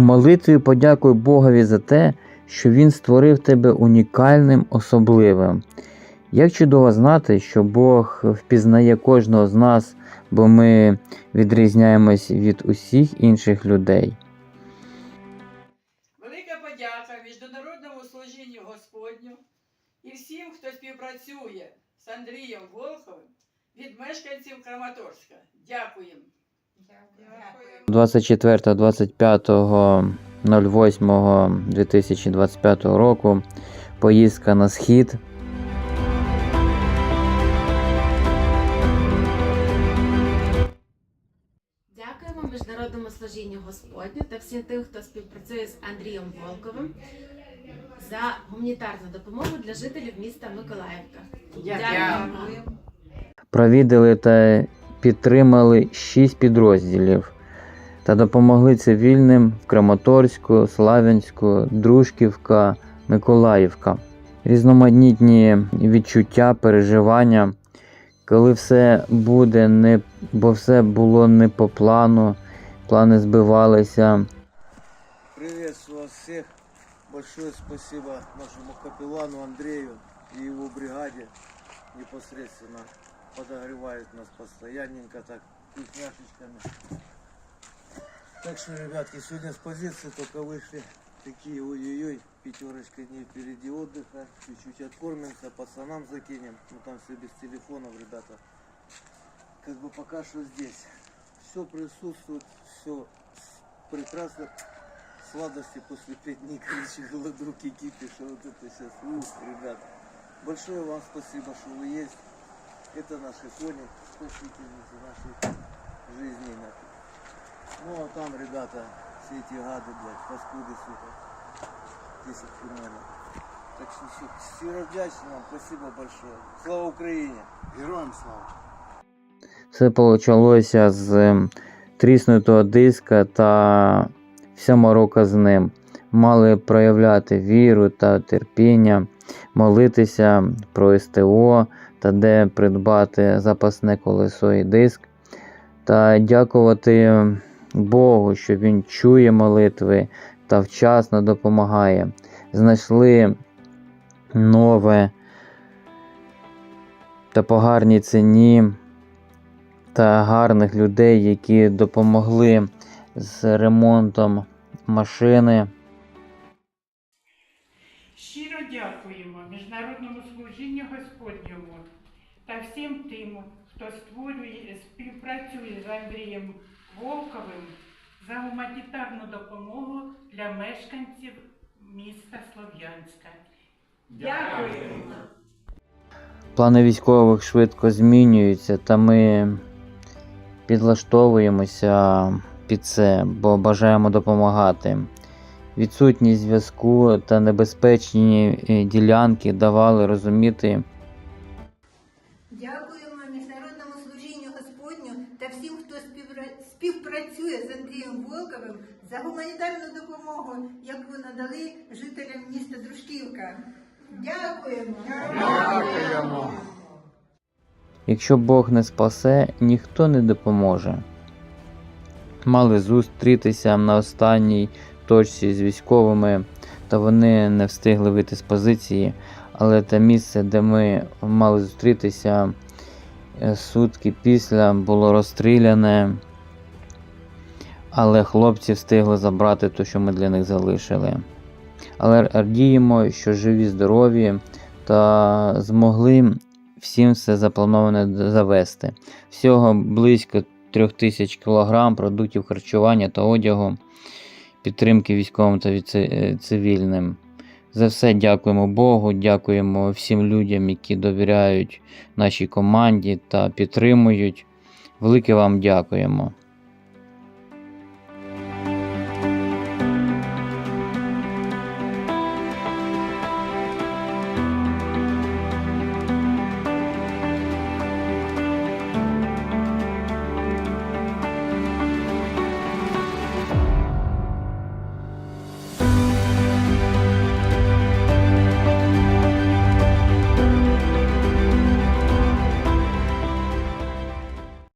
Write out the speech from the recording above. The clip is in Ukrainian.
молитві подякуй Богові за те, що Він створив тебе унікальним, особливим. Як чудово знати, що Бог впізнає кожного з нас, бо ми відрізняємось від усіх інших людей. Велика подяка Міжнародному служінню Господню і всім, хто співпрацює з Андрієм Волховим від мешканців Краматорська. Дякуємо. 24-25.08.2025 року поїздка на схід. Дякуємо Міжнародному служінню Господню та всім тим, хто співпрацює з Андрієм Волковим за гуманітарну допомогу для жителів міста Миколаївка. Дякуємо. Провідали та підтримали шість підрозділів та допомогли цивільним в Краматорську, Славянську, Дружківка, Миколаївка. Різноманітні відчуття, переживання, коли все буде не, бо все було не по плану, плани збивалися. Приветствую всех. Большое спасибо нашему капеллану Андрею и его бригаде. Непосредственно подогревает нас постоянненько так вкусняшечками. Так что, ребятки, сегодня с позиции только вышли. Такие ой-ой-ой, пятерочка дней впереди отдыха. Чуть-чуть откормимся, пацанам закинем. Ну там все без телефонов, ребята. Как бы пока что здесь. Все присутствует, все прекрасно сладости после пять дней, короче, голодовки, кипиша, вот это сейчас, ух, ребят. Большое вам спасибо, что вы есть. Это наши кони, спасительницы нашей жизни. нахуй. Ну а там, ребята, все эти гады, блядь, паскуды, сука, 10 примерно. Так что все, щиро вдячний вам, спасибо большое. Слава Украине! Героям слава! Все почалося з ем, тріснутого диска та вся морока з ним. Мали проявляти віру та терпіння, молитися про СТО та де придбати запасне колесо і диск, та дякувати Богу, що Він чує молитви та вчасно допомагає. Знайшли нове та по гарній ціні та гарних людей, які допомогли з ремонтом машини. Міжнародному служінню Господньому та всім тим, хто створює, співпрацює з Андрієм Волковим за гуманітарну допомогу для мешканців міста Слов'янська. Дякуємо! Плани військових швидко змінюються, та ми підлаштовуємося під це, бо бажаємо допомагати. Відсутність зв'язку та небезпечні е, ділянки давали розуміти, Дякуємо Міжнародному служінню Господню та всім, хто співпрацює з Андрієм Волковим за гуманітарну допомогу, яку надали жителям міста Дружківка. Дякуємо! Дякуємо! Якщо Бог не спасе, ніхто не допоможе. Мали зустрітися на останній точці з військовими, та вони не встигли вийти з позиції. Але те місце, де ми мали зустрітися е, сутки після, було розстріляне. Але хлопці встигли забрати те, що ми для них залишили. Але радіємо, що живі, здорові та змогли всім все заплановане завести. Всього близько 3000 кг продуктів харчування та одягу, підтримки військовим та е, цивільним. За все дякуємо Богу, дякуємо всім людям, які довіряють нашій команді та підтримують. Велике вам дякуємо.